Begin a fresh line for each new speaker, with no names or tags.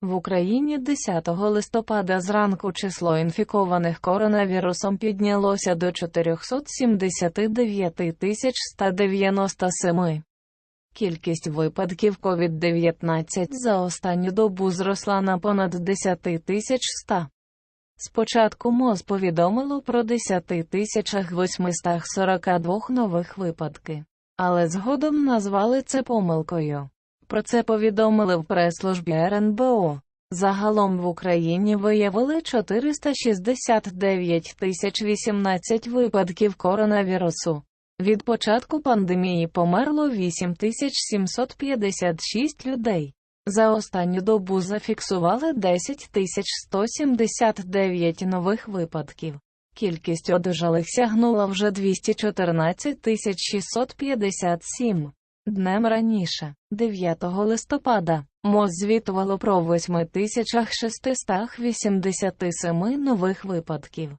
В Україні 10 листопада зранку число інфікованих коронавірусом піднялося до 479 197. Кількість випадків COVID-19 за останню добу зросла на понад 10 100. Спочатку МОЗ повідомило про 10 842 нових випадки, але згодом назвали це помилкою. Про це повідомили в прес-службі РНБО. Загалом в Україні виявили 469 018 випадків коронавірусу. Від початку пандемії померло 8756 людей. За останню добу зафіксували 10 179 нових випадків. Кількість одужалих сягнула вже 214 657. Днем раніше, 9 листопада, МОЗ звітувало про 8687 нових випадків.